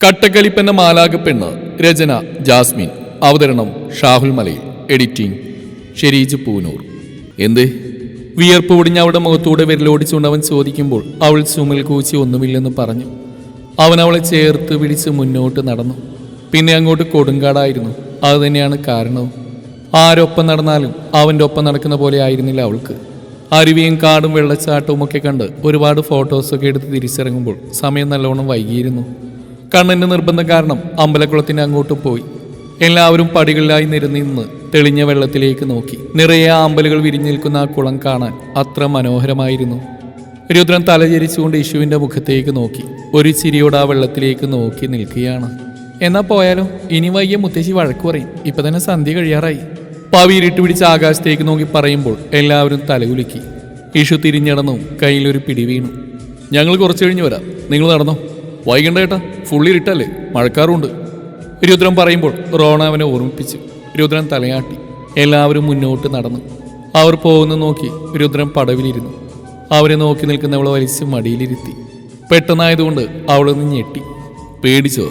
കട്ടക്കലിപ്പന്റെ മാലാകപ്പെണ്ണ് രചന Jasmine. അവതരണം Shahul Malayil. Editing Sherij Poonoor. എന്ത്? വിയർപ്പ് പൊടിഞ്ഞ അവളുടെ മുഖത്തൂടെ വിരലോടിച്ചുകൊണ്ട് അവൻ ചോദിക്കുമ്പോൾ അവൾ ചുമൽ കൂച്ചി ഒന്നുമില്ലെന്ന് പറഞ്ഞു. അവൻ അവളെ ചേർത്ത് പിടിച്ച് മുന്നോട്ട് നടന്നു. പിന്നെ അങ്ങോട്ട് കൊടുങ്കാടായിരുന്നു. അത് തന്നെയാണ് കാരണവും ആരൊപ്പം നടന്നാലും അവന്റെ ഒപ്പം നടക്കുന്ന പോലെ ആയിരുന്നില്ല അവൾക്ക്. അരുവിയും കാടും വെള്ളച്ചാട്ടവും ഒക്കെ കണ്ട് ഒരുപാട് ഫോട്ടോസൊക്കെ എടുത്ത് തിരിച്ചിറങ്ങുമ്പോൾ സമയം നല്ലോണം വൈകിയിരുന്നു. കണ്ണന്റെ നിർബന്ധം കാരണം അമ്പലക്കുളത്തിന് അങ്ങോട്ട് പോയി. എല്ലാവരും പടികളിലായി നിരന്നു നിന്ന് തെളിഞ്ഞ വെള്ളത്തിലേക്ക് നോക്കി. നിറയെ ആമ്പലുകൾ വിരിഞ്ഞു നിൽക്കുന്ന ആ കുളം കാണാൻ അത്ര മനോഹരമായിരുന്നു. രുദ്രൻ തലചരിച്ചുകൊണ്ട് യേശുവിന്റെ മുഖത്തേക്ക് നോക്കി. ഒരു ചിരിയോട് ആ വെള്ളത്തിലേക്ക് നോക്കി നിൽക്കുകയാണ്. എന്നാ പോയാലോ? ഇനി വയ്യ മുത്തശ്ശി വഴക്ക് പറയും. ഇപ്പൊ തന്നെ സന്ധ്യ കഴിയാറായി. പവി ഇരുട്ട് പിടിച്ച് ആകാശത്തേക്ക് നോക്കി പറയുമ്പോൾ എല്ലാവരും തലകുലുക്കി. യേശു തിരിഞ്ഞടന്നു കയ്യിലൊരു പിടി വീണു. ഞങ്ങൾ കുറച്ച് കഴിഞ്ഞ് വരാം. നിങ്ങൾ നടന്നോ? വൈകണ്ട ഏട്ടാ ഫുള്ളി ഇരുട്ടല്ലേ? മഴക്കാറുണ്ട്. രുദ്രൻ പറയുമ്പോൾ റോണ അവനെ ഓർമ്മിപ്പിച്ച് രുദ്രൻ തലയാട്ടി എല്ലാവരും മുന്നോട്ട് നടന്നു. അവർ പോകുന്ന നോക്കി രുദ്രൻ പടവിലിരുന്നു. അവരെ നോക്കി നിൽക്കുന്നവളെ വലിച്ച് മടിയിലിരുത്തി. പെട്ടെന്നായതുകൊണ്ട് അവളൊന്ന് ഞെട്ടി പേടിച്ചോ.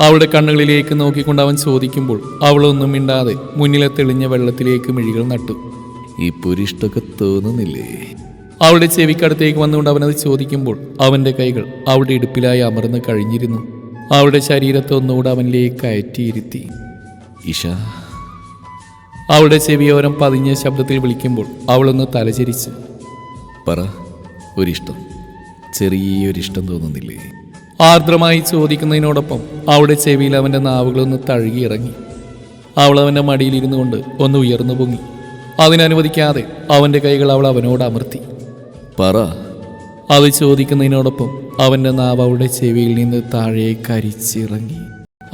അവളുടെ കണ്ണുകളിലേക്ക് നോക്കിക്കൊണ്ട് അവൻ ചോദിക്കുമ്പോൾ അവളൊന്നും മിണ്ടാതെ മുന്നിലെ തെളിഞ്ഞ വെള്ളത്തിലേക്ക് മിഴികൾ നട്ടു. ഈ പുരിഷ്ടൊക്കെ തോന്നുന്നില്ലേ? അവളുടെ ചെവിക്കടുത്തേക്ക് വന്നുകൊണ്ട് അവനത് ചോദിക്കുമ്പോൾ അവന്റെ കൈകൾ അവളുടെ ഇടുപ്പിലായി അമർന്ന് കഴിഞ്ഞിരുന്നു. അവളുടെ ശരീരത്തെ ഒന്നുകൂടെ അവനിലേക്ക് കയറ്റിയിരുത്തി ഇഷ അവളുടെ ചെവിയോരം പതിഞ്ഞ ശബ്ദത്തിൽ വിളിക്കുമ്പോൾ അവളൊന്ന് തലചരിച്ചു. പറ ഒരിഷ്ടം. ചെറിയൊരിഷ്ടം തോന്നുന്നില്ലേ? ആർദ്രമായി ചോദിക്കുന്നതിനോടൊപ്പം അവളുടെ ചെവിയിൽ അവന്റെ നാവുകളൊന്ന് തഴുകി ഇറങ്ങി അവൾ അവന്റെ മടിയിലിരുന്നു കൊണ്ട് ഒന്ന് ഉയർന്നു പൊങ്ങി അതിനനുവദിക്കാതെ അവന്റെ കൈകൾ അവൾ അവനോട് അമർത്തി. പറ. അത് ചോദിക്കുന്നതിനോടൊപ്പം അവന്റെ നാവ് അവളുടെ ചെവിയിൽ നിന്ന് താഴെ കരിച്ചിറങ്ങി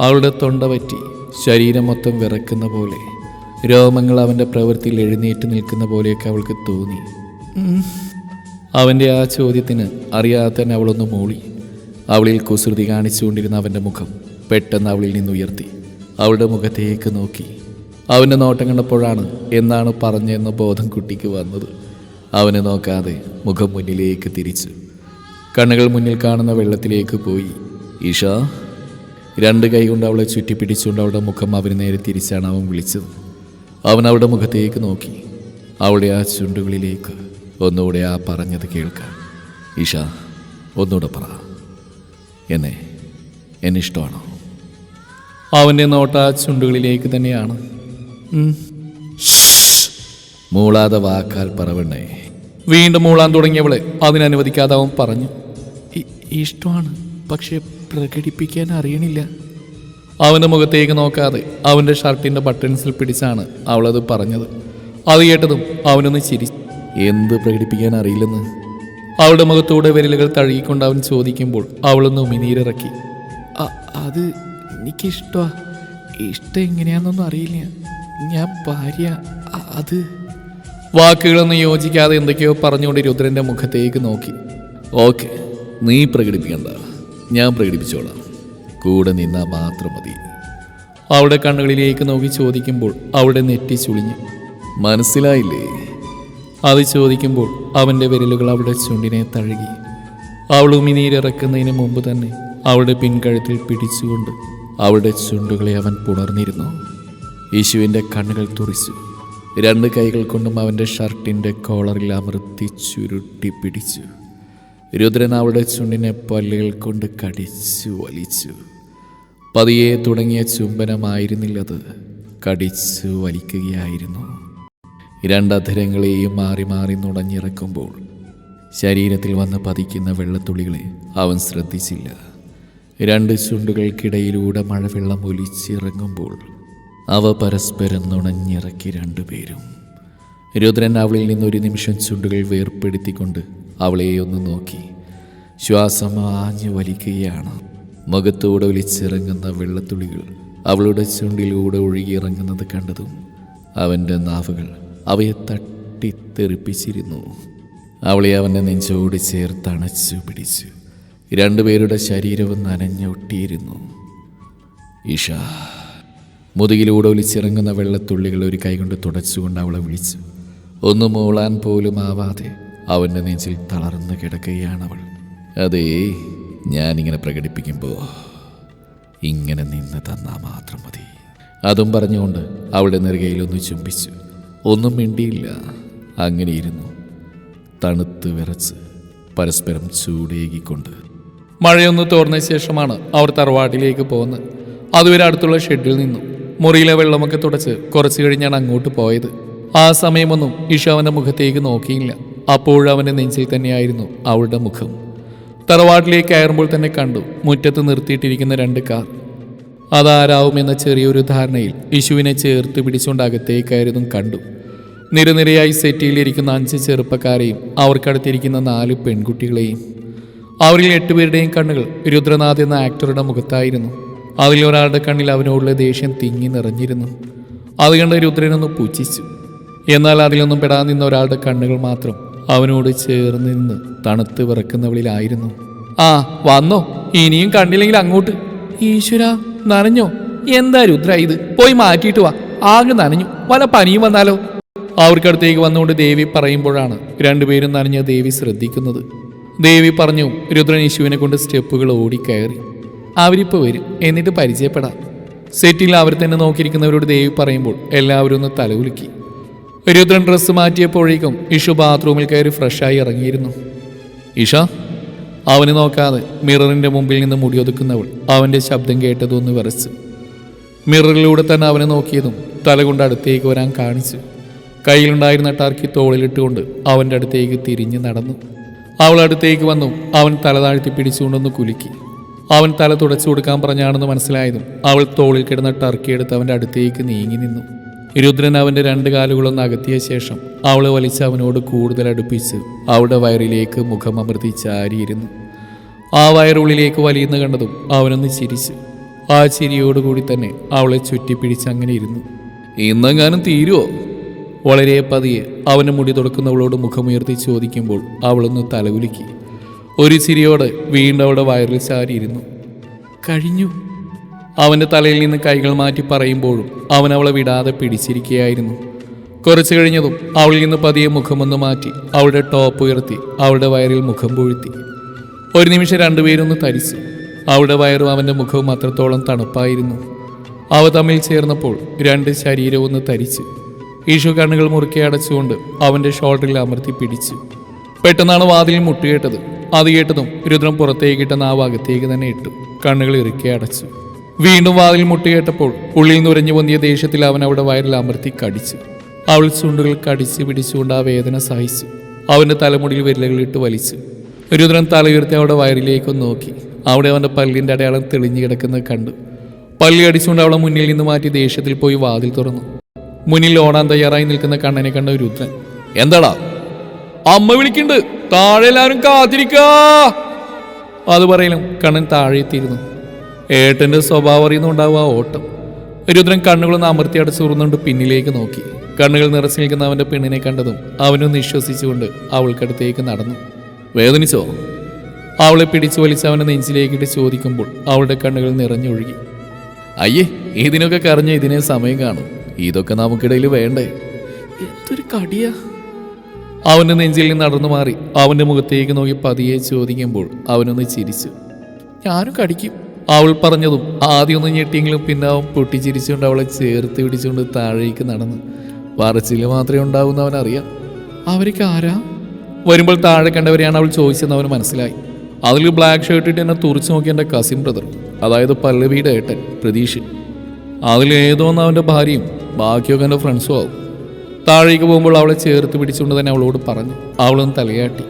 അവളുടെ തൊണ്ട പറ്റി ശരീരം മൊത്തം വിറക്കുന്ന പോലെ രോമങ്ങൾ അവന്റെ പ്രവൃത്തിയിൽ എഴുന്നേറ്റ് നിൽക്കുന്ന പോലെയൊക്കെ അവൾക്ക് തോന്നി. അവന്റെ ആ ചോദ്യത്തിന് അറിയാതെ തന്നെ അവളൊന്ന് മൂളി. അവളിൽ കുസൃതി കാണിച്ചുകൊണ്ടിരുന്ന അവന്റെ മുഖം പെട്ടെന്ന് അവളിൽ നിന്ന് ഉയർത്തി. അവളുടെ മുഖത്തേക്ക് നോക്കി. അവന്റെ നോട്ടം കണ്ടപ്പോഴാണ് എന്നാണ് പറഞ്ഞതെന്ന ബോധം കുട്ടിക്ക് വന്നത്. അവനെ നോക്കാതെ മുഖം മുന്നിലേക്ക് തിരിച്ചു. കണ്ണുകൾ മുന്നിൽ കാണുന്ന വെള്ളത്തിലേക്ക് പോയി. ഈഷ രണ്ട് കൈ കൊണ്ട് അവളെ ചുറ്റിപ്പിടിച്ചുകൊണ്ട് അവളുടെ മുഖം അവന് നേരെ തിരിച്ചാണ് അവൻ വിളിച്ചത്. അവൻ അവളുടെ മുഖത്തേക്ക് നോക്കി. അവളുടെ ആ ചുണ്ടുകളിലേക്ക് ഒന്നുകൂടെ ആ പറഞ്ഞത് കേൾക്കാം ഈഷ ഒന്നുകൂടെ പറ. എന്നെ എന്നെ ഇഷ്ടമാണോ? അവന്റെ നോട്ട ആ ചുണ്ടുകളിലേക്ക് തന്നെയാണ്. മൂളാതെ വാക്കാൽ പറവണ്ണേ. വീണ്ടും മൂളാൻ തുടങ്ങിയവളെ അതിനനുവദിക്കാതെ അവൻ പറഞ്ഞു. "ഇ- ഇഷ്ടമാണ് പക്ഷെ പ്രകടിപ്പിക്കാൻ അറിയണില്ല. അവന്റെ മുഖത്തേക്ക് നോക്കാതെ അവന്റെ ഷർട്ടിന്റെ ബട്ടൺസിൽ പിടിച്ചാണ് അവളത് പറഞ്ഞത്. അത് കേട്ടതും അവനൊന്ന് ചിരി എന്ത് പ്രകടിപ്പിക്കാൻ അറിയില്ലെന്ന്? അവളുടെ മുഖത്തൂടെ വിരലുകൾ തഴുകിക്കൊണ്ട് അവൻ ചോദിക്കുമ്പോൾ അവളൊന്ന് ഉമിനീരിറക്കി. "അ- അത് എനിക്കിഷ്ടമാ ഇഷ്ടം എങ്ങനെയാണെന്നൊന്നും അറിയില്ല. ഞാൻ ഭാര്യ അത് വാക്കുകളൊന്നും യോജിക്കാതെ എന്തൊക്കെയോ പറഞ്ഞുകൊണ്ട് രുദ്രന്റെ മുഖത്തേക്ക് നോക്കി. ഓക്കെ നീ പ്രകടിപ്പിക്കണ്ട. ഞാൻ പ്രകടിപ്പിച്ചോളാം. കൂടെ നിന്നാൽ മാത്രം മതി. അവളുടെ കണ്ണുകളിലേക്ക് നോക്കി ചോദിക്കുമ്പോൾ അവളുടെ നെറ്റി ചുളിഞ്ഞു. മനസ്സിലായില്ലേ? അത് ചോദിക്കുമ്പോൾ അവന്റെ വിരലുകൾ അവളുടെ ചുണ്ടിനെ തഴുകി. അവൾ ഉമിനീരിറക്കുന്നതിന് മുമ്പ് തന്നെ അവളുടെ പിൻകഴുത്തിൽ പിടിച്ചുകൊണ്ട് അവളുടെ ചുണ്ടുകളെ അവൻ പുണർന്നിരുന്നു. യേശുവിന്റെ കണ്ണുകൾ തുറിച്ചു. രണ്ട് കൈകൾ കൊണ്ടും അവന്റെ ഷർട്ടിന്റെ കോളറിൽ അമർത്തി ചുരുട്ടി പിടിച്ചു. രുദ്രൻ അവളുടെ ചുണ്ടിനെ പല്ലുകൾ കൊണ്ട് കടിച്ചു വലിച്ചു. പതിയെ തുടങ്ങിയ ചുംബനമായിരുന്നില്ലത്. കടിച്ചു വലിക്കുകയായിരുന്നു. രണ്ടധരങ്ങളെയും മാറി മാറി നുടഞ്ഞിറക്കുമ്പോൾ ശരീരത്തിൽ വന്ന് പതിക്കുന്ന വെള്ളത്തുള്ളികളെ അവൻ ശ്രദ്ധിച്ചില്ല. രണ്ട് ചുണ്ടുകൾക്കിടയിലൂടെ മഴവെള്ളം ഒലിച്ചിറങ്ങുമ്പോൾ അവ പരസ്പരം നുണഞ്ഞിറക്കി രണ്ടുപേരും. രുദ്രൻ അവളിൽ നിന്ന് ഒരു നിമിഷം ചുണ്ടുകൾ വേർപ്പെടുത്തിക്കൊണ്ട് അവളെ ഒന്ന് നോക്കി. ശ്വാസം ആഞ്ഞു വലിക്കുകയാണ്. മുഖത്തൂടെ ഒലിച്ചിറങ്ങുന്ന വെള്ളത്തുള്ളികൾ അവളുടെ ചുണ്ടിലൂടെ ഒഴുകിയിറങ്ങുന്നത് കണ്ടതും അവന്റെ നാവുകൾ അവയെ തട്ടിത്തെറിപ്പിച്ചിരുന്നു. അവളെ അവന്റെ നെഞ്ചോട് ചേർത്തണച്ചു പിടിച്ചു. രണ്ടുപേരുടെ ശരീരവും നനഞ്ഞൊട്ടിയിരുന്നു. ഇഷ മുതുകിലൂടെ ഒലിച്ചിറങ്ങുന്ന വെള്ളത്തുള്ളികൾ ഒരു കൈകൊണ്ട് തുടച്ചുകൊണ്ട് അവളെ വിളിച്ചു. ഒന്ന് മൂളാൻ പോലും ആവാതെ അവന്റെ നെഞ്ചിൽ തളർന്നു കിടക്കുകയാണവൾ. അതേ ഞാനിങ്ങനെ പ്രകടിപ്പിക്കുമ്പോൾ ഇങ്ങനെ നിന്ന് തന്നാൽ മാത്രം മതി. അതും പറഞ്ഞുകൊണ്ട് അവളുടെ നെറുകയിലൊന്ന് ചുംബിച്ചു. ഒന്നും മിണ്ടിയില്ല. അങ്ങനെ ഇരുന്നു. തണുത്ത് വിറച്ച് പരസ്പരം ചൂടേകിക്കൊണ്ട്. മഴയൊന്ന് തോർന്ന ശേഷമാണ് അവർ തറവാട്ടിലേക്ക് പോകുന്നത്. അതുവരെ അടുത്തുള്ള ഷെഡിൽ നിന്നു. മുറിയിലെ വെള്ളമൊക്കെ തുടച്ച് കുറച്ചു കഴിഞ്ഞാണ് അങ്ങോട്ട് പോയത്. ആ സമയമൊന്നും ഇഷ അവന്റെ മുഖത്തേക്ക് നോക്കിയില്ല. അപ്പോഴവന്റെ നെഞ്ചിൽ തന്നെയായിരുന്നു അവളുടെ മുഖം. തറവാട്ടിലേക്ക് കയറുമ്പോൾ തന്നെ കണ്ടു മുറ്റത്ത് നിർത്തിയിട്ടിരിക്കുന്ന രണ്ട് കാർ. അതാരാവുമെന്ന ചെറിയൊരു ധാരണയിൽ ഇശുവിനെ ചേർത്ത് പിടിച്ചുകൊണ്ട് അകത്തേക്കായിരുന്നു കണ്ടു. നിരനിരയായി സെറ്റിയിലിരിക്കുന്ന അഞ്ച് ചെറുപ്പക്കാരെയും അവർക്കടുത്തിരിക്കുന്ന നാല് പെൺകുട്ടികളെയും. അവരിൽ എട്ടുപേരുടെയും കണ്ണുകൾ രുദ്രനാഥ് എന്ന ആക്ടറുടെ മുഖത്തായിരുന്നു. അതിലൊരാളുടെ കണ്ണിൽ അവനോടുള്ള ദേഷ്യം തിങ്ങി നിറഞ്ഞിരുന്നു. അത് കണ്ട് രുദ്രനൊന്ന് പുച്ഛിച്ചു എന്നാൽ അതിലൊന്നും പെടാൻ നിന്ന ഒരാളുടെ കണ്ണുകൾ മാത്രം അവനോട് ചേർന്ന് നിന്ന് തണുത്ത് വിറക്കുന്നവളിലായിരുന്നു ആ വന്നോ. ഇനിയും കണ്ടില്ലെങ്കിൽ അങ്ങോട്ട്. ഈശ്വര നനഞ്ഞോ. എന്താ രുദ്ര ഇത്? പോയി മാറ്റിയിട്ട് വാ. ആകെ നനഞ്ഞു. വല പനിയും വന്നാലോ? അവർക്കടുത്തേക്ക് വന്നുകൊണ്ട് ദേവി പറയുമ്പോഴാണ് രണ്ടുപേരും നനഞ്ഞ ദേവി ശ്രദ്ധിക്കുന്നത്. ദേവി പറഞ്ഞു രുദ്രൻ യേശുവിനെ കൊണ്ട് സ്റ്റെപ്പുകൾ ഓടിക്കയറി. അവരിപ്പോൾ വരും. എന്നിട്ട് പരിചയപ്പെടാം. സെറ്റിൽ അവർ തന്നെ നോക്കിയിരിക്കുന്നവരോട് ദേവി പറയുമ്പോൾ എല്ലാവരും ഒന്ന് തലകുലുക്കി. രുദ്രൻ ഡ്രസ്സ് മാറ്റിയപ്പോഴേക്കും ഇഷു ബാത്റൂമിൽ കയറി ഫ്രഷായി ഇറങ്ങിയിരുന്നു. ഇഷ അവന് നോക്കാതെ മിററിന്റെ മുമ്പിൽ നിന്ന് മുടിയൊതുക്കുന്നവൾ അവന്റെ ശബ്ദം കേട്ടതൊന്ന് വിറച്ചു. മിററിലൂടെ തന്നെ അവനെ നോക്കിയതും തലകൊണ്ട് അടുത്തേക്ക് വരാൻ കാണിച്ചു. കയ്യിലുണ്ടായിരുന്ന ടർക്കി തോളിലിട്ടുകൊണ്ട് അവന്റെ അടുത്തേക്ക് തിരിഞ്ഞ് നടന്നു. അവൾ അടുത്തേക്ക് വന്നു അവൻ തല താഴ്ത്തി പിടിച്ചുകൊണ്ടൊന്ന് കുലുക്കി. അവൻ തല തുടച്ചു കൊടുക്കാൻ പറഞ്ഞാണെന്ന് മനസ്സിലായതും അവൾ തോളിൽ കിടന്ന ടർക്കി എടുത്ത് അവന്റെ അടുത്തേക്ക് നീങ്ങി നിന്നു. രുദ്രൻ അവന്റെ രണ്ട് കാലുകളൊന്ന് അകത്തിയ ശേഷം അവളെ വലിച്ച് അവനോട് കൂടുതൽ അടുപ്പിച്ച് അവളുടെ വയറിലേക്ക് മുഖം മുഖമമർത്തി ചാരിയിരുന്നു. ആ വയറുള്ളിലേക്ക് വലിയുന്ന കണ്ടതും അവനൊന്ന് ചിരിച്ചു. ആ ചിരിയോടുകൂടി തന്നെ അവളെ ചുറ്റിപ്പിടിച്ച് അങ്ങനെ ഇരുന്നു. ഇന്നെങ്ങാനും തീരുവോ? വളരെ പതിയെ അവന് മുടി തുടക്കുന്നവളോട് മുഖമുയർത്തി ചോദിക്കുമ്പോൾ അവളൊന്ന് തലകുലുക്കി. ഒരു ചിരിയോടെ വീണ്ടും അവിടെ വയറിൽ ചാരിയിരുന്നു. കഴിഞ്ഞു. അവന്റെ തലയിൽ നിന്ന് കൈകൾ മാറ്റി പറയുമ്പോഴും അവൻ അവളെ വിടാതെ പിടിച്ചിരിക്കുകയായിരുന്നു. കുറച്ചു കഴിഞ്ഞതും അവളിൽ നിന്ന് പതിയെ മുഖമൊന്ന് മാറ്റി അവളുടെ ടോപ്പ് ഉയർത്തി അവളുടെ വയറിൽ മുഖം പൊഴുത്തി. ഒരു നിമിഷം രണ്ടുപേരൊന്ന് തരിച്ചു. അവളുടെ വയറും അവന്റെ മുഖവും അത്രത്തോളം തണുപ്പായിരുന്നു. അവ തമ്മിൽ ചേർന്നപ്പോൾ രണ്ട് ശരീരവും ഒന്ന് തരിച്ചു. ഈശു കണ്ണുകൾ മുറുക്കി അടച്ചുകൊണ്ട് അവന്റെ ഷോൾഡറിൽ അമർത്തി പിടിച്ചു. പെട്ടെന്നാണ് വാതിലിൽ മുട്ടുകേട്ടത്. അത് കേട്ടതും രുദ്രം പുറത്തേക്കിട്ട നാവ് അകത്തേക്ക് തന്നെ ഇട്ടു. കണ്ണുകൾ ഇറുക്കി അടച്ചു. വീണ്ടും വാതിൽ മുട്ടുകേട്ടപ്പോൾ ഉള്ളിൽ നുരഞ്ഞു പൊന്തിയ ദേഷ്യത്തിൽ അവൻ അവിടെ വയറിൽ അമർത്തി കടിച്ചു. അവൾ ചുണ്ടുകൾ കടിച്ചു പിടിച്ചുകൊണ്ട് ആ വേദന സഹിച്ചു. അവന്റെ തലമുടിയിൽ വിരലുകളിട്ട് വലിച്ചു. രുദ്രൻ തലയുയർത്തി അവളുടെ വയറിലേക്കൊന്ന് നോക്കി. അവിടെ അവന്റെ പല്ലിന്റെ അടയാളം തെളിഞ്ഞു കിടക്കുന്നത് കണ്ടു. പല്ലി അടിച്ചുകൊണ്ട് അവളെ മുന്നിൽ നിന്ന് മാറ്റി ദേഷ്യത്തിൽ പോയി വാതിൽ തുറന്നു. മുന്നിൽ ഓടാൻ തയ്യാറായി നിൽക്കുന്ന കണ്ണനെ കണ്ട രുദ്രൻ എന്താടാ? അമ്മ വിളിക്കുന്നുണ്ട്. താഴെ എല്ലാവരും കാത്തിരിക്കാ. അത് പറയലും കണ്ണൻ താഴെ എത്തിയിരുന്നു. ഏട്ടന്റെ സ്വഭാവം അറിയുന്നുണ്ടാവും ആ ഓട്ടം. രുദ്രൻ കണ്ണുകളൊന്ന് അമർത്തി അടച്ചുറന്നുകൊണ്ട് പിന്നിലേക്ക് നോക്കി. കണ്ണുകൾ നിറച്ചു നിൽക്കുന്ന അവന്റെ പെണ്ണിനെ കണ്ടതും അവനൊന്ന് വിശ്വസിച്ചുകൊണ്ട് അവൾക്കടുത്തേക്ക് നടന്നു. വേദനിച്ചോ? അവളെ പിടിച്ചു വലിച്ച് നെഞ്ചിലേക്ക് നെഞ്ചിലേക്കിട്ട് ചോദിക്കുമ്പോൾ അവളുടെ കണ്ണുകൾ നിറഞ്ഞൊഴുകി. അയ്യേ ഇതിനൊക്കെ കറിഞ്ഞ് ഇതിനെ സമയം കാണും. ഇതൊക്കെ നമുക്കിടയിൽ വേണ്ടേ? എന്തൊരു കടിയാ. അവന്റെ നെഞ്ചിൽ നിന്ന് നടന്നു മാറി. അവന്റെ മുഖത്തേക്ക് നോക്കി പതിയെ ചോദിക്കുമ്പോൾ അവനൊന്ന് ചിരിച്ചു. ഞാനും കടിക്കും അവൾ പറഞ്ഞതും ആദ്യം ഒന്ന് ഞെട്ടിയെങ്കിലും പിന്നെ അവൻ പൊട്ടിച്ചിരിച്ചുകൊണ്ട് അവളെ ചേർത്ത് പിടിച്ചുകൊണ്ട് താഴേക്ക് നടന്നു. പറച്ചിൽ മാത്രമേ ഉണ്ടാവുന്ന അവൻ അറിയാം. അവർക്ക് ആരാ? വരുമ്പോൾ താഴെ കണ്ടവരെയാണ് അവൾ ചോദിച്ചതെന്ന് അവന് മനസ്സിലായി. അതിൽ ബ്ലാക്ക് ഷർട്ട് ഇട്ട് എന്നെ തുറച്ചു നോക്കി എന്റെ കസിൻ ബ്രദർ അതായത് പല്ലവിയുടെ ഏട്ടൻ പ്രതീഷ്. ഒന്ന് അവന്റെ ഭാര്യയും ബാക്കിയൊക്കെ എന്റെ ഫ്രണ്ട്സും ആവും. താഴേക്ക് പോകുമ്പോൾ അവളെ ചേർത്ത് പിടിച്ചുകൊണ്ട് തന്നെ അവളോട് പറഞ്ഞു അവളൊന്ന് തലയാട്ടി.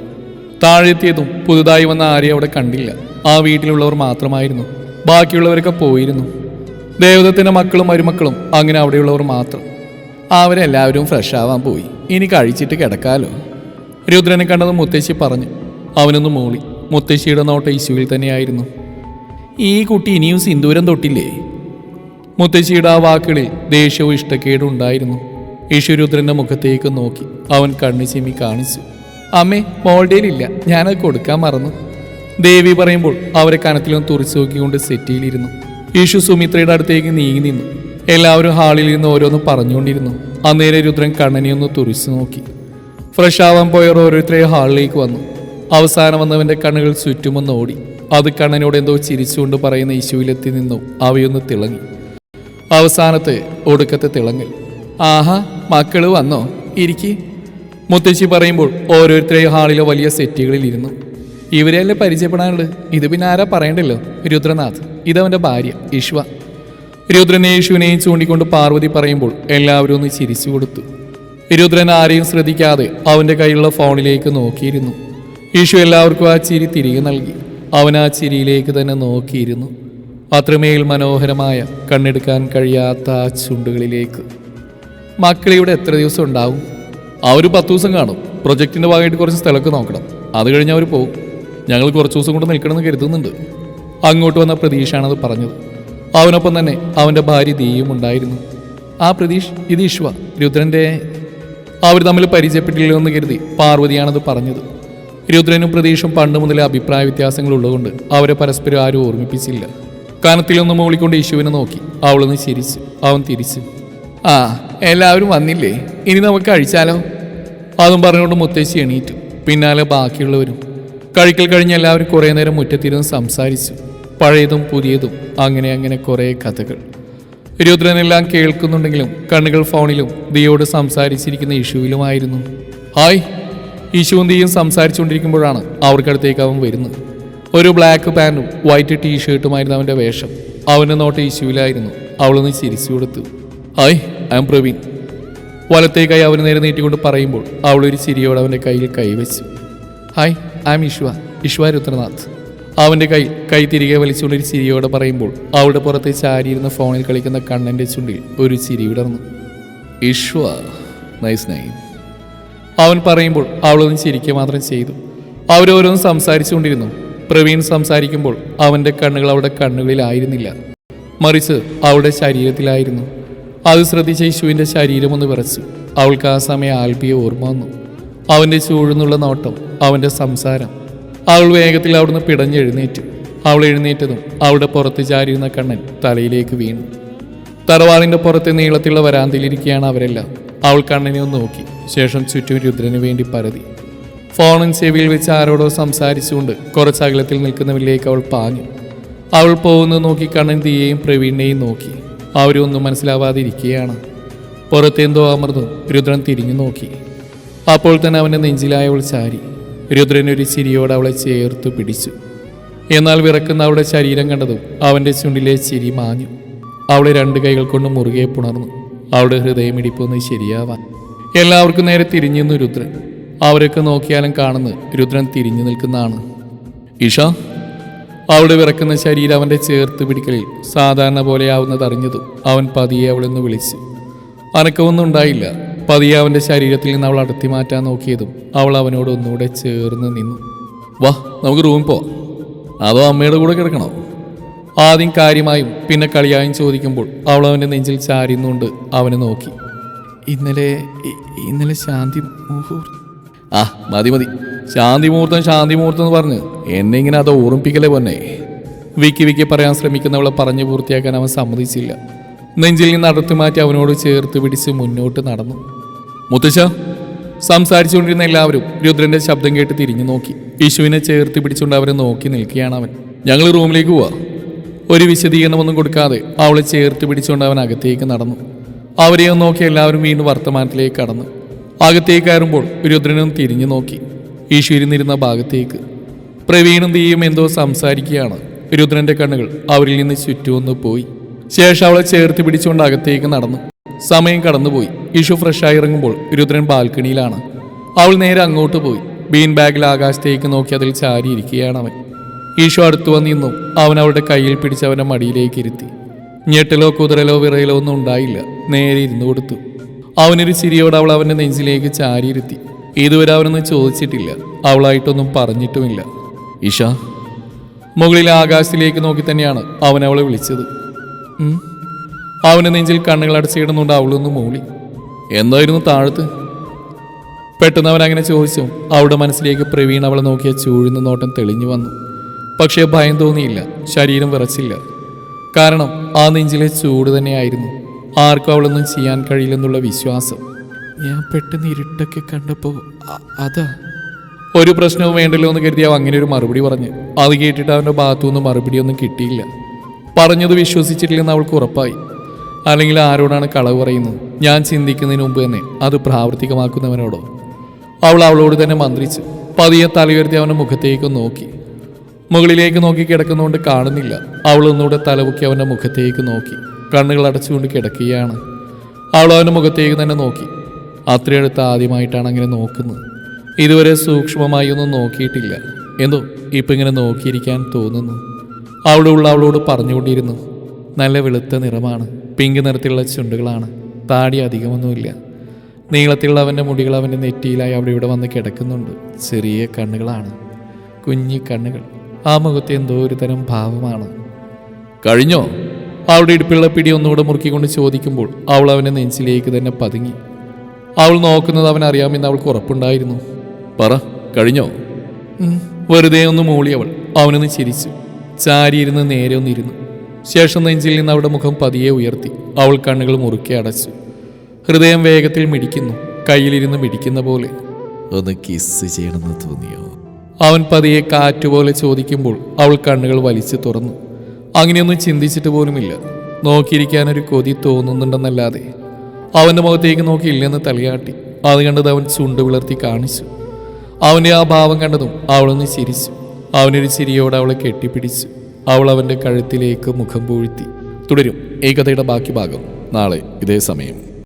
താഴെത്തിയതും പുതുതായി വന്ന ആരെയും അവിടെ കണ്ടില്ല. ആ വീട്ടിലുള്ളവർ മാത്രമായിരുന്നു. ബാക്കിയുള്ളവരൊക്കെ പോയിരുന്നു. ദേവതത്തിന്റെ മക്കളും മരുമക്കളും അങ്ങനെ അവിടെയുള്ളവർ മാത്രം. അവരെല്ലാവരും ഫ്രഷ് ആവാൻ പോയി. ഇനി കഴിച്ചിട്ട് കിടക്കാലോ. രുദ്രനെ കണ്ടത് മുത്തശ്ശി പറഞ്ഞു. അവനൊന്ന് മൂളി. മുത്തശ്ശിയുടെ നോട്ട ഇശുവിൽ തന്നെയായിരുന്നു. ഈ കുട്ടി ഇനിയും സിന്ദൂരം തൊട്ടില്ലേ? മുത്തശ്ശിയുടെ ആ വാക്കുകളിൽ ദേഷ്യവും ഇഷ്ടക്കേടും ഉണ്ടായിരുന്നു. യേശുരുദ്രന്റെ മുഖത്തേക്ക് നോക്കി. അവൻ കണ്ണു ചിമ്മി കാണിച്ചു. അമ്മേ മോൾഡേലില്ല ഞാനത് കൊടുക്കാൻ മറന്നു. ദേവി പറയുമ്പോൾ അവരെ കനത്തിലൊന്ന് തുറച്ചു നോക്കിക്കൊണ്ട് സെറ്റിയിലിരുന്നു. യേശു സുമിത്രയുടെ അടുത്തേക്ക് നീങ്ങി നിന്നു. എല്ലാവരും ഹാളിൽ ഇരുന്ന് ഓരോന്ന് പറഞ്ഞുകൊണ്ടിരുന്നു. അന്നേരം രുദ്രൻ കണ്ണനെ ഒന്ന് തുറിച്ചു നോക്കി. ഫ്രഷ് ആവാൻ പോയവർ ഓരോരുത്തരെ ഹാളിലേക്ക് വന്നു. അവസാനം വന്നവന്റെ കണ്ണുകൾ ചുറ്റുമൊന്ന് ഓടി. അത് കണ്ണനോട് എന്തോ ചിരിച്ചുകൊണ്ട് പറയുന്ന യേശുവിലെത്തി നിന്നു. അവയൊന്ന് തിളങ്ങി. അവസാനത്തെ ഒടുക്കത്തെ തിളങ്ങൽ. ആഹാ മക്കൾ വന്നോ? ഇരിക്കി. മുത്തശ്ശി പറയുമ്പോൾ ഓരോരുത്തരെയും ഹാളിലെ വലിയ സെറ്റുകളിൽ ഇരുന്നു. ഇവരെയല്ലേ പരിചയപ്പെടാനുള്ളത്? ഇത് പിന്നെ ആരാ പറയണ്ടല്ലോ? രുദ്രനാഥ്. ഇതവന്റെ ഭാര്യ ഇഷ്വ രുദ്രനെ യേശുവിനെയും ചൂണ്ടിക്കൊണ്ട് പാർവതി പറയുമ്പോൾ എല്ലാവരും ഒന്ന് ചിരിച്ചു കൊടുത്തു. രുദ്രൻ ആരെയും ശ്രദ്ധിക്കാതെ അവന്റെ കയ്യിലുള്ള ഫോണിലേക്ക് നോക്കിയിരുന്നു. യേശു എല്ലാവർക്കും ആ ചിരി തിരികെ നൽകി. അവൻ ആ ചിരിയിലേക്ക് തന്നെ നോക്കിയിരുന്നു. അത്രമേൽ മനോഹരമായ കണ്ണെടുക്കാൻ കഴിയാത്ത ആ ചുണ്ടുകളിലേക്ക്. മക്കളിവിടെ എത്ര ദിവസം ഉണ്ടാവും? ആ ഒരു പത്ത് ദിവസം കാണും. പ്രൊജക്റ്റിന്റെ ഭാഗമായിട്ട് കുറച്ച് സ്ഥലമൊക്കെ നോക്കണം. അത് കഴിഞ്ഞ് അവർ പോകും ഞങ്ങൾ കുറച്ച് ദിവസം കൊണ്ട് നിൽക്കണമെന്ന് കരുതുന്നുണ്ട്. അങ്ങോട്ട് വന്ന പ്രതീക്ഷയാണത് പറഞ്ഞത്. അവനൊപ്പം തന്നെ അവന്റെ ഭാര്യ ദീയും ഉണ്ടായിരുന്നു. ആ പ്രതീഷ് ഇത് ഇഷ്വ രുദ്രന്റെ അവർ തമ്മിൽ പരിചയപ്പെട്ടില്ലോ എന്ന് കരുതി പാർവതിയാണത് പറഞ്ഞത്. രുദ്രനും പ്രതീഷും പണ്ട് മുതലേ അഭിപ്രായ വ്യത്യാസങ്ങൾ ഉള്ളതുകൊണ്ട് അവരെ പരസ്പരം ആരും ഓർമ്മിപ്പിച്ചില്ല. കനത്തിലൊന്ന് മൂളിക്കൊണ്ട് യേശുവിനെ നോക്കി. അവളൊന്ന് ചിരിച്ചു അവൻ തിരിച്ചു. ആ എല്ലാവരും വന്നില്ലേ? ഇനി നമുക്ക് കഴിച്ചാലോ? അതും പറഞ്ഞുകൊണ്ട് മുത്തശ്ശി എണീറ്റു. പിന്നാലെ ബാക്കിയുള്ളവരും. കഴിക്കൽ കഴിഞ്ഞ് എല്ലാവരും കുറേ നേരം മുറ്റത്തിരുന്ന് സംസാരിച്ചു. പഴയതും പുതിയതും അങ്ങനെ അങ്ങനെ കുറേ കഥകൾ. രുദ്രനെല്ലാം കേൾക്കുന്നുണ്ടെങ്കിലും കണ്ണുകൾ ഫോണിലും ദിയോട് സംസാരിച്ചിരിക്കുന്ന ഇഷുവിലുമായിരുന്നു ഹായ്. ഇഷുവും ദിയും സംസാരിച്ചുകൊണ്ടിരിക്കുമ്പോഴാണ് അവർക്കടുത്തേക്ക് അവൻ വരുന്നത്. ഒരു ബ്ലാക്ക് പാന്റും വൈറ്റ് ടീഷർട്ടുമായിരുന്നു അവന്റെ വേഷം. അവന്റെ നോട്ട് ഇഷുവിലായിരുന്നു അവളൊന്ന് ചിരിച്ചു കൊടുത്തു. Hi I am Praveen. വലത്തേക്കായി അവന് നേരെ നീട്ടിക്കൊണ്ട് പറയുമ്പോൾ അവളൊരു ചിരിയോടെ അവന്റെ കയ്യിൽ കൈവച്ചു hi I am Ishwa Ishwa Rudranath. അവന്റെ കൈ കൈ തിരികെ വലിച്ചുകൊണ്ടൊരു ചിരിയോടെ പറയുമ്പോൾ അവളുടെ പുറത്തെ ചാരിയിരുന്ന ഫോണിൽ കളിക്കുന്ന കണ്ണന്റെ ചുണ്ടിൽ ഒരു ചിരി വിടർന്നു. ഇഷ്വ നൈസ് നൈ അവൻ പറയുമ്പോൾ അവളൊന്നും ചിരിക്കുക മാത്രം ചെയ്തു. അവരോരോന്നും സംസാരിച്ചുകൊണ്ടിരുന്നു. പ്രവീൺ സംസാരിക്കുമ്പോൾ അവന്റെ കണ്ണുകൾ അവളുടെ കണ്ണുകളിലായിരുന്നില്ല. മറിച്ച് അവളുടെ ശരീരത്തിലായിരുന്നു. അത് ശ്രദ്ധിച്ച യേശുവിന്റെ ശരീരം ഒന്ന് വിറച്ചു. അവൾക്ക് ആ സമയം ആൽബിയെ ഓർമ്മ വന്നു. അവന്റെ ചൂഴ്ന്നുള്ള നോട്ടം അവന്റെ സംസാരം. അവൾ വേഗത്തിൽ അവിടുന്ന് പിടഞ്ഞെഴുന്നേറ്റു. അവൾ എഴുന്നേറ്റതും അവളുടെ പുറത്ത് ചാരിയിരുന്ന കണ്ണൻ തലയിലേക്ക് വീണു. തറവാളിന്റെ പുറത്തെ നീളത്തിലുള്ള വരാന്തയിലിരിക്കുകയാണ് അവരെല്ലാം. അവൾ കണ്ണനെ ഒന്ന് നോക്കി ശേഷം ചുറ്റും രുദ്രന് വേണ്ടി പരതി. ഫോണും ചെവിയിൽ വെച്ച് ആരോടോ സംസാരിച്ചുകൊണ്ട് കുറച്ച് അകലത്തിൽ നിൽക്കുന്നവരിലേക്ക് അവൾ പാഞ്ഞു. അവൾ പോകുന്നത് നോക്കി കണ്ണൻ തീയെയും പ്രവീണിനെയും നോക്കി. അവരൊന്നും മനസ്സിലാവാതെ ഇരിക്കുകയാണ് പുറത്തെന്തോ അമൃതും രുദ്രൻ തിരിഞ്ഞു നോക്കി. അപ്പോൾ തന്നെ അവന്റെ നെഞ്ചിലായവൾ ചാരി. രുദ്രൻ ഒരു ചിരിയോട് അവളെ ചേർത്ത് പിടിച്ചു. എന്നാൽ വിറക്കുന്ന അവളുടെ ശരീരം കണ്ടതും അവന്റെ ചുണ്ടിലെ ചിരി മാഞ്ഞു. അവളെ രണ്ട് കൈകൾ കൊണ്ട് മുറുകെ പുണർന്നു. അവളുടെ ഹൃദയമിടിപ്പൊന്ന് ശരിയാവാൻ. എല്ലാവർക്കും നേരെ തിരിഞ്ഞു നിന്നു രുദ്രൻ. അവരൊക്കെ നോക്കിയാലും കാണുന്നു രുദ്രൻ തിരിഞ്ഞു നിൽക്കുന്നതാണ്. ഇഷ അവളുടെ വിറക്കുന്ന ശരീരം അവന്റെ ചേർത്ത് പിടിക്കലിൽ സാധാരണ പോലെയാവുന്നത് അറിഞ്ഞതും അവൻ പതിയെ അവളെന്ന് വിളിച്ചു. അനക്കമൊന്നും ഉണ്ടായില്ല. പതിയെ അവന്റെ ശരീരത്തിൽ നിന്ന് അവൾ അടത്തി മാറ്റാൻ നോക്കിയതും അവൾ അവനോട് ഒന്നുകൂടെ ചേർന്ന് നിന്നു. വാ നമുക്ക് റൂമിൽ പോവാം. അതോ അമ്മയുടെ കൂടെ കിടക്കണോ? ആദ്യം കാര്യമായും പിന്നെ കളിയായും ചോദിക്കുമ്പോൾ അവൾ അവന്റെ നെഞ്ചിൽ ചാരിന്നുകൊണ്ട് അവനെ നോക്കി. ഇന്നലെ ഇന്നലെ ശാന്തി ആ മതി മതി. ശാന്തി മുഹൂർത്തം ശാന്തി എന്ന് പറഞ്ഞ്. എന്നെ ഇങ്ങനെ അത് ഓർമ്മിപ്പിക്കലേ പൊന്നെ? വിക്കി വിക്കി പറയാൻ ശ്രമിക്കുന്നവളെ പറഞ്ഞു പൂർത്തിയാക്കാൻ അവൻ സമ്മതിച്ചില്ല. നെഞ്ചിൽ നിന്ന് അടുത്തു മാറ്റി അവനോട് ചേർത്ത് പിടിച്ച് മുന്നോട്ട് നടന്നു. മുത്തശ്ശ സംസാരിച്ചുകൊണ്ടിരുന്ന എല്ലാവരും രുദ്രന്റെ ശബ്ദം കേട്ട് തിരിഞ്ഞു നോക്കി. യേശുവിനെ ചേർത്ത് പിടിച്ചുകൊണ്ട് അവരെ നോക്കി നിൽക്കുകയാണ് അവൻ. ഞങ്ങൾ റൂമിലേക്ക് പോവാ. ഒരു വിശദീകരണമൊന്നും കൊടുക്കാതെ അവളെ ചേർത്ത് പിടിച്ചുകൊണ്ട് അവൻ അകത്തേക്ക് നടന്നു. അവരെയും നോക്കി എല്ലാവരും വീണ്ടും വർത്തമാനത്തിലേക്ക് കടന്നു. അകത്തേക്ക് കയറുമ്പോൾ രുദ്രനും തിരിഞ്ഞു നോക്കി. ഈശു ഇരുന്നിരുന്ന ഭാഗത്തേക്ക്. പ്രവീണും തീയും എന്തോ സംസാരിക്കുകയാണ്. രുദ്രന്റെ കണ്ണുകൾ അവരിൽ നിന്ന് ചുറ്റുവന്ന് പോയി. ശേഷം അവളെ ചേർത്ത് പിടിച്ചുകൊണ്ട് അകത്തേക്ക് നടന്നു. സമയം കടന്നുപോയി. ഇഷു ഫ്രഷായി ഇറങ്ങുമ്പോൾ രുദ്രൻ ബാൽക്കണിയിലാണ്. അവൾ നേരെ അങ്ങോട്ട് പോയി. ബീൻ ബാഗിൽ ആകാശത്തേക്ക് നോക്കി അതിൽ ചാരിയിരിക്കുകയാണ് അവൻ. ഈശോ അടുത്തു വന്നിന്നും അവൻ അവളുടെ കയ്യിൽ പിടിച്ച് അവന്റെ മടിയിലേക്ക് ഇരുത്തി. ഞെട്ടലോ കുതിരലോ വിറയലോ ഒന്നും ഉണ്ടായില്ല. നേരെ ഇരുന്നു കൊടുത്തു. അവനൊരു ചിരിയോട് അവൾ അവന്റെ നെഞ്ചിലേക്ക് ചാരിയിരുത്തി. ഇതുവരെ അവനൊന്നും ചോദിച്ചിട്ടില്ല. അവളായിട്ടൊന്നും പറഞ്ഞിട്ടുമില്ല. ഇഷ മുകളിലെ ആകാശത്തിലേക്ക് നോക്കി തന്നെയാണ് അവൻ അവളെ വിളിച്ചത്. അവന് നെഞ്ചിൽ കണ്ണുകൾ അടച്ചിടുന്നുണ്ട് അവളൊന്ന് മൂളി. എന്തായിരുന്നു താഴത്ത്? പെട്ടെന്ന് അവൻ അങ്ങനെ ചോദിച്ചു. അവളുടെ മനസ്സിലേക്ക് പ്രവീൺ അവളെ നോക്കിയ ചൂഴുന്ന നോട്ടം തെളിഞ്ഞു വന്നു. പക്ഷേ ഭയം തോന്നിയില്ല. ശരീരം വിറച്ചില്ല. കാരണം ആ നെഞ്ചിലെ ചൂട് തന്നെയായിരുന്നു. ആർക്കും അവളൊന്നും ചെയ്യാൻ കഴിയില്ലെന്നുള്ള വിശ്വാസം. ഞാൻ പെട്ടെന്ന് ഇരുട്ടൊക്കെ കണ്ടപ്പോൾ അതാ. ഒരു പ്രശ്നവും വേണ്ടല്ലോ എന്ന് കരുതി അവൻ അങ്ങനെ ഒരു മറുപടി പറഞ്ഞു. അത് കേട്ടിട്ട് അവന്റെ ഭാഗത്തുനിന്ന് മറുപടിയൊന്നും കിട്ടിയില്ല. പറഞ്ഞത് വിശ്വസിച്ചിട്ടില്ലെന്ന് അവൾക്ക് ഉറപ്പായി. അല്ലെങ്കിൽ ആരോടാണ് കളവ് പറയുന്നത്? ഞാൻ ചിന്തിക്കുന്നതിന് മുമ്പ് തന്നെ അത് പ്രാവർത്തികമാക്കുന്നവനോടോ? അവൾ അവളോട് തന്നെ മന്ത്രിച്ചു പതിയെ തലയുയർത്തി അവന്റെ മുഖത്തേക്ക് നോക്കി. മുകളിലേക്ക് നോക്കി കിടക്കുന്നതുകൊണ്ട് കാണുന്നില്ല. അവൾ ഒന്നുകൂടെ തലപൊക്കി അവന്റെ മുഖത്തേക്ക് നോക്കി. കണ്ണുകൾ അടച്ചുകൊണ്ട് കിടക്കുകയാണ്. അവൾ അവന്റെ മുഖത്തേക്ക് തന്നെ നോക്കി. അത്രയടുത്ത് ആദ്യമായിട്ടാണ് അങ്ങനെ നോക്കുന്നത്. ഇതുവരെ സൂക്ഷ്മമായി ഒന്നും നോക്കിയിട്ടില്ല. എന്തോ ഇപ്പം ഇങ്ങനെ നോക്കിയിരിക്കാൻ തോന്നുന്നു. അവളുടെ ഉള്ള അവളോട് പറഞ്ഞുകൊണ്ടിരുന്നു. നല്ല വെളുത്ത നിറമാണ്. പിങ്ക് നിറത്തിലുള്ള ചുണ്ടുകളാണ്. താടി അധികമൊന്നുമില്ല. നീളത്തിലുള്ള അവന്റെ മുടികൾ അവന്റെ നെറ്റിയിലായി അവിടെ ഇവിടെ വന്ന് കിടക്കുന്നുണ്ട്. ചെറിയ കണ്ണുകളാണ്. കുഞ്ഞി കണ്ണുകൾ. ആ മുഖത്ത് എന്തോ ഒരു തരം ഭാവമാണ്. കഴിഞ്ഞോ? അവളുടെ ഇടുപ്പിലുള്ള പിടി ഒന്നുകൂടെ മുറുക്കിക്കൊണ്ട് ചോദിക്കുമ്പോൾ അവൾ അവന്റെ നെഞ്ചിലേക്ക് തന്നെ പതുങ്ങി. അവൾ നോക്കുന്നത് അവൻ അറിയാമെന്ന് അവൾക്ക് ഉറപ്പുണ്ടായിരുന്നു. പറ കഴിഞ്ഞോ. വെറുതെ ഒന്ന് മൂളി അവൾ. അവനൊന്ന് ചിരിച്ചു. ചാരിയിരുന്ന് നേരെ ഒന്നിരുന്നു ശേഷം നെഞ്ചിൽ നിന്ന് അവളുടെ മുഖം പതിയെ ഉയർത്തി. അവൾ കണ്ണുകൾ മുറുക്കി അടച്ചു. ഹൃദയം വേഗത്തിൽ മിടിക്കുന്നു. കയ്യിലിരുന്ന് മിടിക്കുന്ന പോലെ. ഒന്ന് കിസ് ചെയ്യണമെന്ന് തോന്നിയോ? അവൻ പതിയെ കാറ്റുപോലെ ചോദിക്കുമ്പോൾ അവൾ കണ്ണുകൾ വലിച്ചു തുറന്നു. അങ്ങനെയൊന്നും ചിന്തിച്ചിട്ട് പോലുമില്ല. നോക്കിയിരിക്കാനൊരു കൊതി തോന്നുന്നുണ്ടെന്നല്ലാതെ. അവന്റെ മുഖത്തേക്ക് നോക്കി ഇല്ലെന്ന് തലയാട്ടി. അത് കണ്ടത് അവൻ ചുണ്ട് വിളർത്തി കാണിച്ചു. അവന്റെ ആ ഭാവം കണ്ടതും അവളൊന്ന് ചിരിച്ചു. അവനൊരു ചിരിയോടെ അവളെ കെട്ടിപ്പിടിച്ചു. അവൾ അവന്റെ കഴുത്തിലേക്ക് മുഖം പൂഴ്ത്തി. തുടരും. ഈ കഥയുടെ ബാക്കി ഭാഗം നാളെ ഇതേ സമയം.